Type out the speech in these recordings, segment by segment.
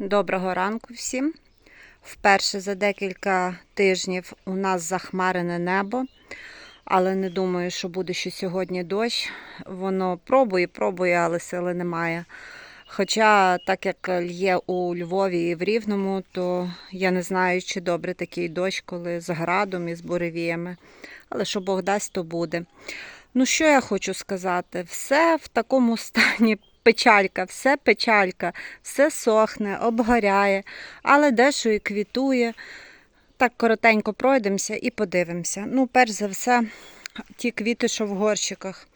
Доброго ранку всім. Вперше за декілька тижнів у нас захмарене небо, але не думаю, що буде ще сьогодні дощ. Воно пробує, пробує, але сили немає. Хоча, так як лє у Львові і в Рівному, то я не знаю, чи добре такий дощ, коли з градом і з буревіями. Але що Бог дасть, то буде. Ну, що я хочу сказати? Все в такому стані печалька, все печалька, все сохне, обгоряє, але дещо і квітує. Так коротенько пройдемося і подивимося. Ну, перш за все, ті квіти, що в горщиках.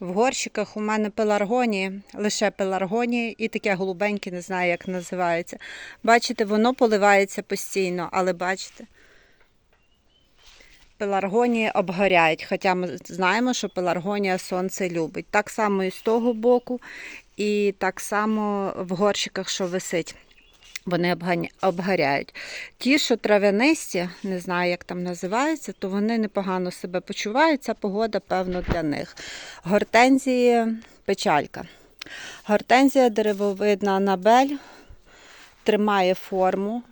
В горщиках у мене пеларгонії, лише пеларгонії і таке голубеньке, не знаю, як називається. Бачите, воно поливається постійно, але бачите, пеларгонії обгоряють. Хоча ми знаємо, що пеларгонія сонце любить. Так само і з того боку, і так само в горщиках, що висить. Вони обгоряють. Ті, що трав'янисті, не знаю, як там називається, то вони непогано себе почувають. Ця погода, певно, для них. Гортензії печалька. Гортензія деревовидна Анабель тримає форму,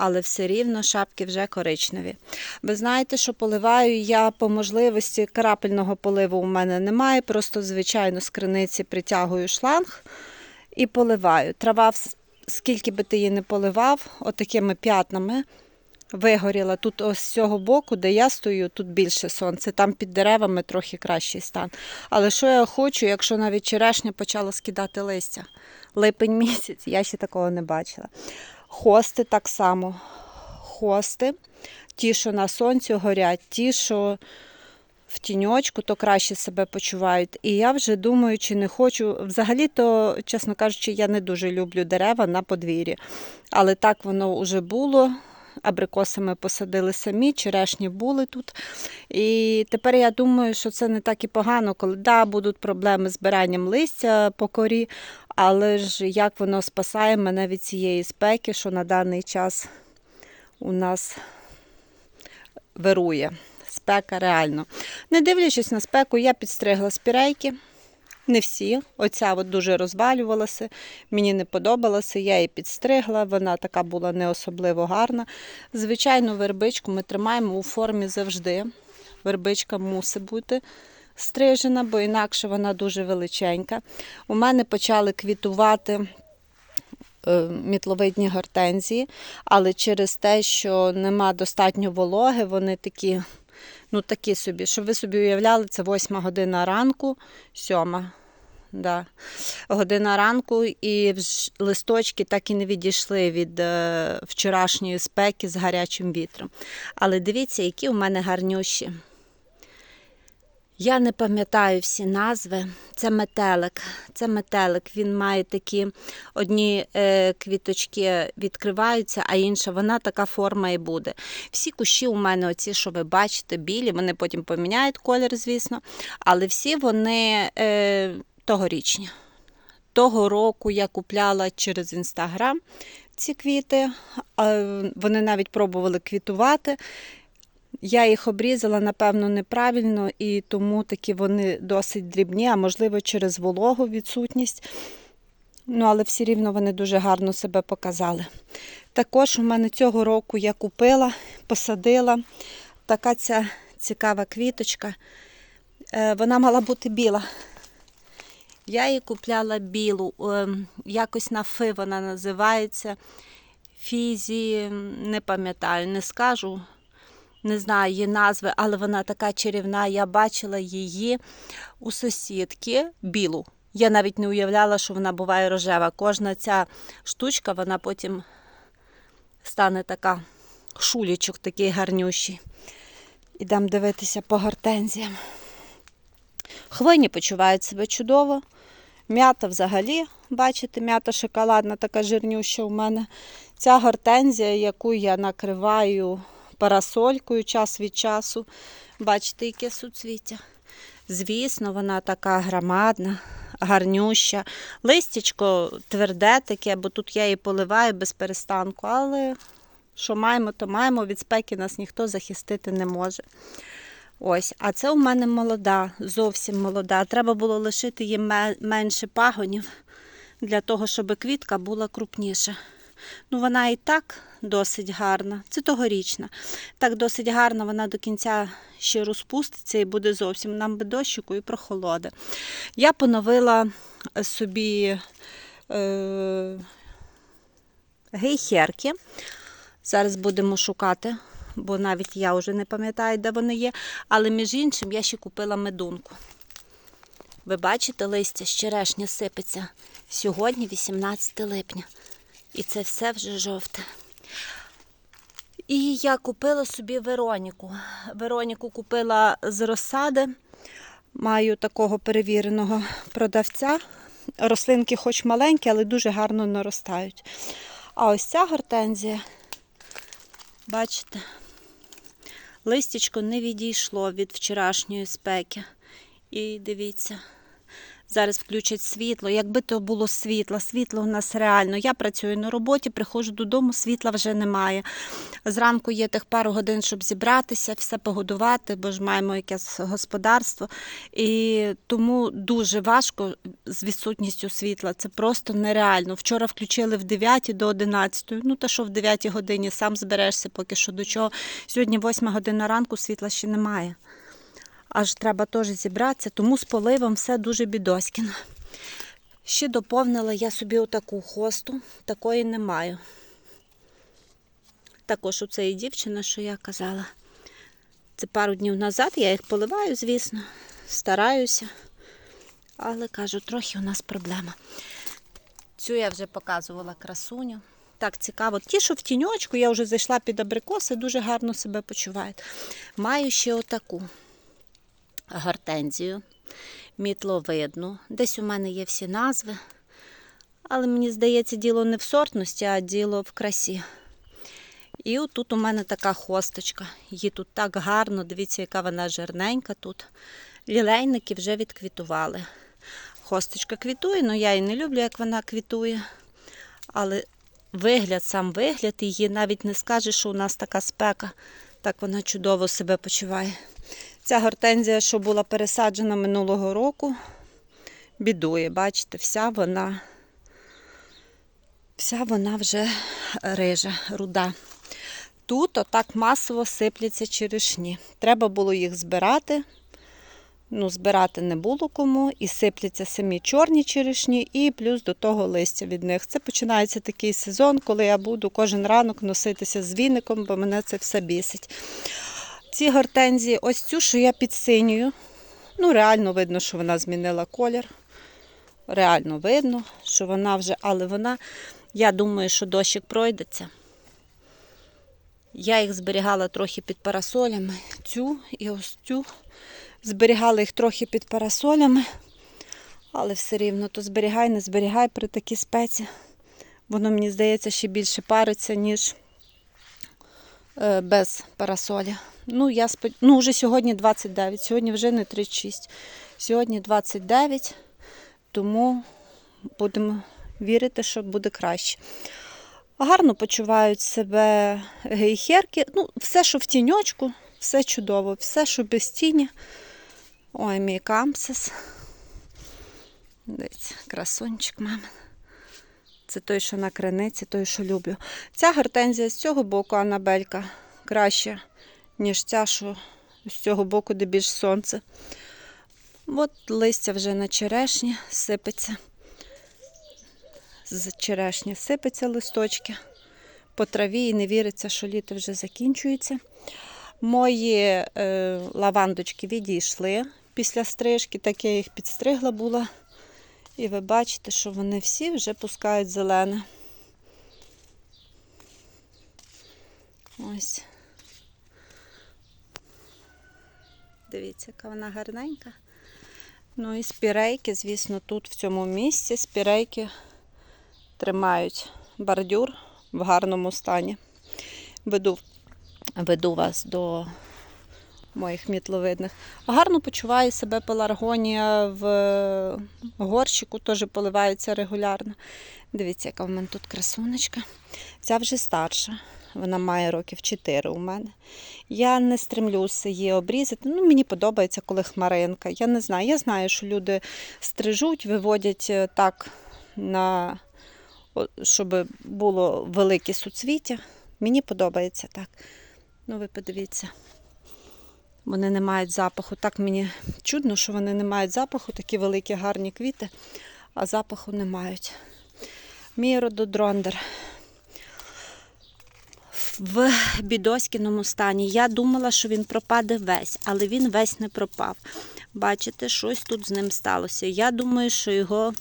але все рівно шапки вже коричневі. Ви знаєте, що поливаю я по можливості крапельного поливу у мене немає, просто звичайно з криниці притягую шланг і поливаю. Трава, скільки би ти її не поливав, отакими п'ятнами вигоріла. Тут ось з цього боку, де я стою, тут більше сонця, там під деревами трохи кращий стан. Але що я хочу, якщо навіть черешня почала скидати листя? Липень місяць, я ще такого не бачила. Хости так само. Хости, ті, що на сонці горять, ті, що в тіньочку, то краще себе почувають. І я вже думаю, чи не хочу. Взагалі-то, чесно кажучи, я не дуже люблю дерева на подвір'ї. Але так воно вже було. Абрикоси ми посадили самі, черешні були тут. І тепер я думаю, що це не так і погано, коли да, будуть проблеми з збиранням листя по корі, але ж як воно спасає мене від цієї спеки, що на даний час у нас вирує. Спека реально. Не дивлячись на спеку, я підстригла спірейки. Не всі. Оця от дуже розвалювалася, мені не подобалося, я її підстригла, вона така була не особливо гарна. Звичайно, вербичку ми тримаємо у формі завжди. Вербичка мусить бути стрижена, бо інакше вона дуже величенька. У мене почали квітувати е, мітловидні гортензії, але через те, що нема достатньо вологи, вони такі, ну такі собі, щоб ви собі уявляли, це 8 година ранку, 7 да. година ранку, і листочки так і не відійшли від е, вчорашньої спеки з гарячим вітром. Але дивіться, які у мене гарнющі. Я не пам'ятаю всі назви. Це метелик. Це метелик. Він має такі одні е, квіточки відкриваються, а інша вона така форма і буде. Всі кущі у мене, оці, що ви бачите, білі, вони потім поміняють колір, звісно. Але всі вони е, тогорічні. Того року я купляла через інстаграм ці квіти. Вони навіть пробували квітувати. Я їх обрізала, напевно, неправильно, і тому такі вони досить дрібні, а можливо, через вологу відсутність. Ну, але все рівно вони дуже гарно себе показали. Також у мене цього року я купила, посадила така ця цікава квіточка. Е, Вона мала бути біла. Я її купляла білу, ем, якось на фи вона називається. Фізі, не пам'ятаю, не скажу. Не знаю її назви, але вона така чарівна. Я бачила її у сусідки білу. Я навіть не уявляла, що вона буває рожева. Кожна ця штучка, вона потім стане така шулічок такий гарнющий. Ідемо дивитися по гортензіям. Хвойні почувають себе чудово. М'ята взагалі, бачите, м'ята шоколадна, така жирнюща у мене. Ця гортензія, яку я накриваю парасолькою час від часу. Бачите, яке суцвіття. Звісно, вона така громадна, гарнюща. Листячко тверде таке, бо тут я її поливаю без перестанку, але що маємо, то маємо. Від спеки нас ніхто захистити не може. Ось, а це у мене молода, зовсім молода. Треба було лишити їм менше пагонів. для того, щоб квітка була крупніша. Ну, вона і так досить гарна. Це тогорічна. Так досить гарна, вона до кінця ще розпуститься і буде зовсім нам би дощику і прохолоди. Я поновила собі е, гейхерки. Зараз будемо шукати, бо навіть я вже не пам'ятаю, де вони є. Але між іншим я ще купила медунку. Ви бачите, листя з черешня сипеться. Сьогодні 18 липня. І це все вже жовте. І я купила собі Вероніку. Вероніку купила з розсади. Маю такого перевіреного продавця. Рослинки хоч маленькі, але дуже гарно наростають. А ось ця гортензія, бачите, листячко не відійшло від вчорашньої спеки. І дивіться, зараз включать світло. Якби то було світло, світло у нас реально. Я працюю на роботі, приходжу додому, світла вже немає. Зранку є тих пару годин, щоб зібратися, все погодувати, бо ж маємо якесь господарство. І тому дуже важко з відсутністю світла. Це просто нереально. Вчора включили в 9 до 11. Ну, та що в 9 годині сам зберешся поки що до чого. Сьогодні 8 година ранку світла ще немає. Аж треба теж зібратися, тому з поливом все дуже бідоськіно. Ще доповнила я собі отаку хосту, такої не маю. Також у цієї дівчини, що я казала. Це пару днів назад, я їх поливаю, звісно, стараюся. Але кажу, трохи у нас проблема. Цю я вже показувала красуню. Так цікаво. Ті, що в тіньочку, я вже зайшла під абрикоси, дуже гарно себе почувають. Маю ще отаку гортензію, мітловидну. Десь у мене є всі назви. Але мені здається, діло не в сортності, а діло в красі. І отут у мене така хосточка. Її тут так гарно, дивіться, яка вона жирненька тут. Лілейники вже відквітували. Хосточка квітує, але я і не люблю, як вона квітує. Але вигляд, сам вигляд, її навіть не скажеш, що у нас така спека. Так вона чудово себе почуває. Ця гортензія, що була пересаджена минулого року, бідує, бачите, вся вона, вся вона вже рижа, руда. Тут отак масово сипляться черешні. Треба було їх збирати. Ну, збирати не було кому, і сипляться самі чорні черешні, і плюс до того листя від них. Це починається такий сезон, коли я буду кожен ранок носитися з віником, бо мене це все бісить. Ці гортензії, ось цю, що я підсинюю. Ну, реально видно, що вона змінила колір. Реально видно, що вона вже, але вона, я думаю, що дощик пройдеться. Я їх зберігала трохи під парасолями. Цю і ось цю. Зберігала їх трохи під парасолями, але все рівно то зберігай, не зберігай при такій спеці. Воно, мені здається, ще більше париться, ніж е, без парасоля. Ну, я спод... ну, вже сьогодні 29, сьогодні вже не 36. Сьогодні 29, тому будемо вірити, що буде краще. Гарно почувають себе гейхерки. Ну, все, що в тіньочку, все чудово, все, що без тіні. Ой, мій камсис. Дивіться, красунчик мамин. Це той, що на криниці, той, що люблю. Ця гортензія з цього боку Анабелька краще, ніж ця, що з цього боку, де більш сонце. От листя вже на черешні сипеться. З черешні сипеться листочки по траві і не віриться, що літо вже закінчується. Мої е, лавандочки відійшли після стрижки, так я їх підстригла була. І ви бачите, що вони всі вже пускають зелене. Ось. Дивіться, яка вона гарненька. Ну і спірейки, звісно, тут в цьому місці спірейки тримають бордюр в гарному стані. Веду, веду вас до моїх мітловидних. Гарно почуває себе пеларгонія в горщику, теж поливається регулярно. Дивіться, яка в мене тут красунечка. Ця вже старша. Вона має років 4 у мене. Я не стремлюся її обрізати. Ну, Мені подобається, коли хмаринка. Я не знаю. Я знаю, що люди стрижуть, виводять е, так на щоб було велике суцвіття. Мені подобається так. Ну, ви подивіться. Вони не мають запаху. Так мені чудно, що вони не мають запаху, такі великі гарні квіти, а запаху не мають. Мій рододрондер в бідоськіному стані. Я думала, що він пропаде весь, але він весь не пропав. Бачите, щось тут з ним сталося. Я думаю, що його,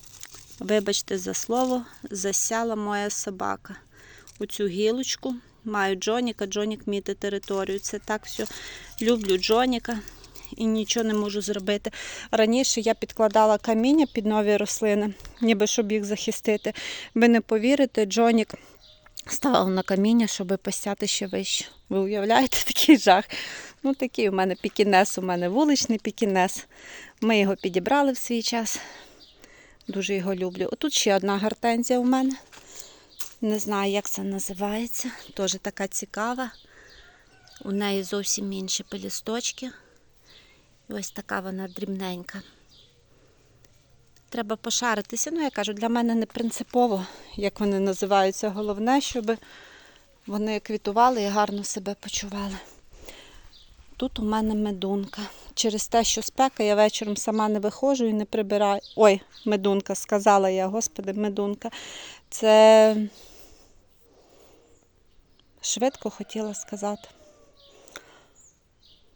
вибачте за слово, засяла моя собака. У цю гілочку. Маю Джоніка, Джонік міти територію. Це так все. Люблю Джоніка і нічого не можу зробити. Раніше я підкладала каміння під нові рослини, ніби щоб їх захистити. Ви не повірите, Джонік ставив на каміння, щоб посяти ще вище. Ви уявляєте такий жах? Ну, такий у мене пікінес, у мене вуличний пікінес. Ми його підібрали в свій час. Дуже його люблю. Отут ще одна гортензія у мене. Не знаю, як це називається. Теж така цікава. У неї зовсім інші пелісточки. І ось така вона дрібненька. Треба пошаритися. Ну, я кажу, для мене не принципово, як вони називаються. Головне, щоб вони квітували і гарно себе почували. Тут у мене медунка. Через те, що спека, я вечором сама не виходжу і не прибираю. Ой, медунка, сказала я, господи, медунка. Це швидко хотіла сказати.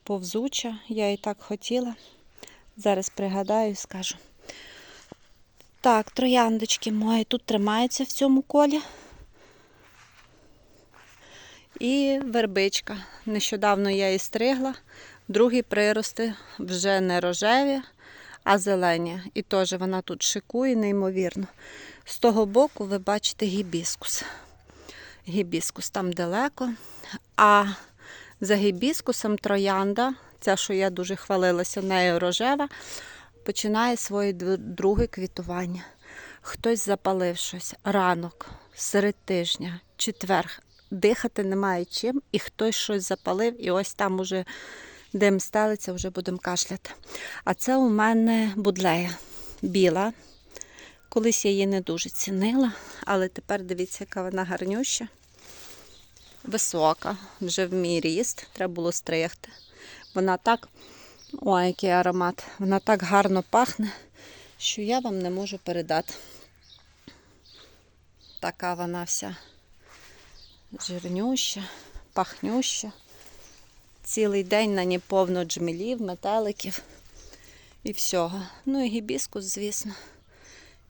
Повзуча, я і так хотіла. Зараз пригадаю і скажу. Так, трояндочки мої тут тримаються в цьому колі. І вербичка. Нещодавно я її стригла. Другі прирости вже не рожеві, а зелені. І теж вона тут шикує, неймовірно. З того боку ви бачите гібіскус. Гібіскус там далеко. А за гібіскусом троянда, ця, що я дуже хвалилася, нею рожева, починає своє друге квітування. Хтось запалив щось ранок, серед тижня, четверг. Дихати немає чим, і хтось щось запалив, і ось там уже дим стелиться, вже будемо кашляти. А це у мене будлея біла. Колись я її не дуже цінила, але тепер дивіться, яка вона гарнюща. Висока, вже в мій ріст, треба було стригти. Вона так, ой, який аромат, вона так гарно пахне, що я вам не можу передати. Така вона вся жирнюща, пахнюща. Цілий день на ній повно джмелів, метеликів і всього. Ну і гібіскус, звісно.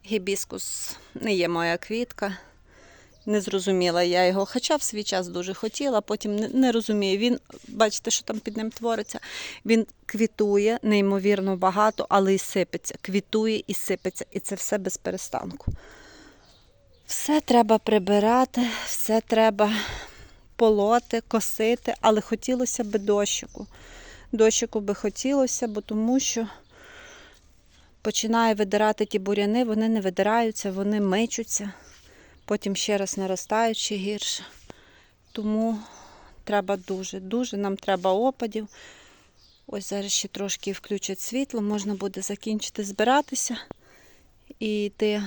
Гібіскус не є моя квітка. Не зрозуміла я його, хоча в свій час дуже хотіла, потім не, розумію. Він, бачите, що там під ним твориться. Він квітує неймовірно багато, але й сипеться. Квітує і сипеться. І це все без перестанку. Все треба прибирати, все треба полоти, косити, але хотілося б дощику. Дощику би хотілося, бо тому що починає видирати ті буряни, вони не видираються, вони мичуться, потім ще раз наростають ще гірше. Тому треба дуже, дуже нам треба опадів. Ось зараз ще трошки включать світло, можна буде закінчити збиратися і йти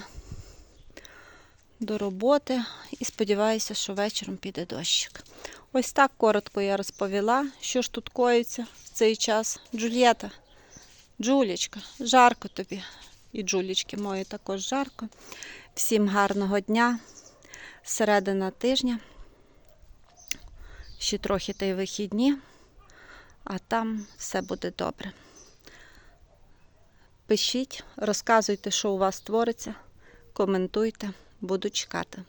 до роботи. І сподіваюся, що вечором піде дощик. Ось так коротко я розповіла, що ж тут коїться в цей час. Джульєта, Джулічка, жарко тобі. І Джулічки мої також жарко. Всім гарного дня, середина тижня. Ще трохи та й вихідні, а там все буде добре. Пишіть, розказуйте, що у вас твориться, коментуйте, буду чекати.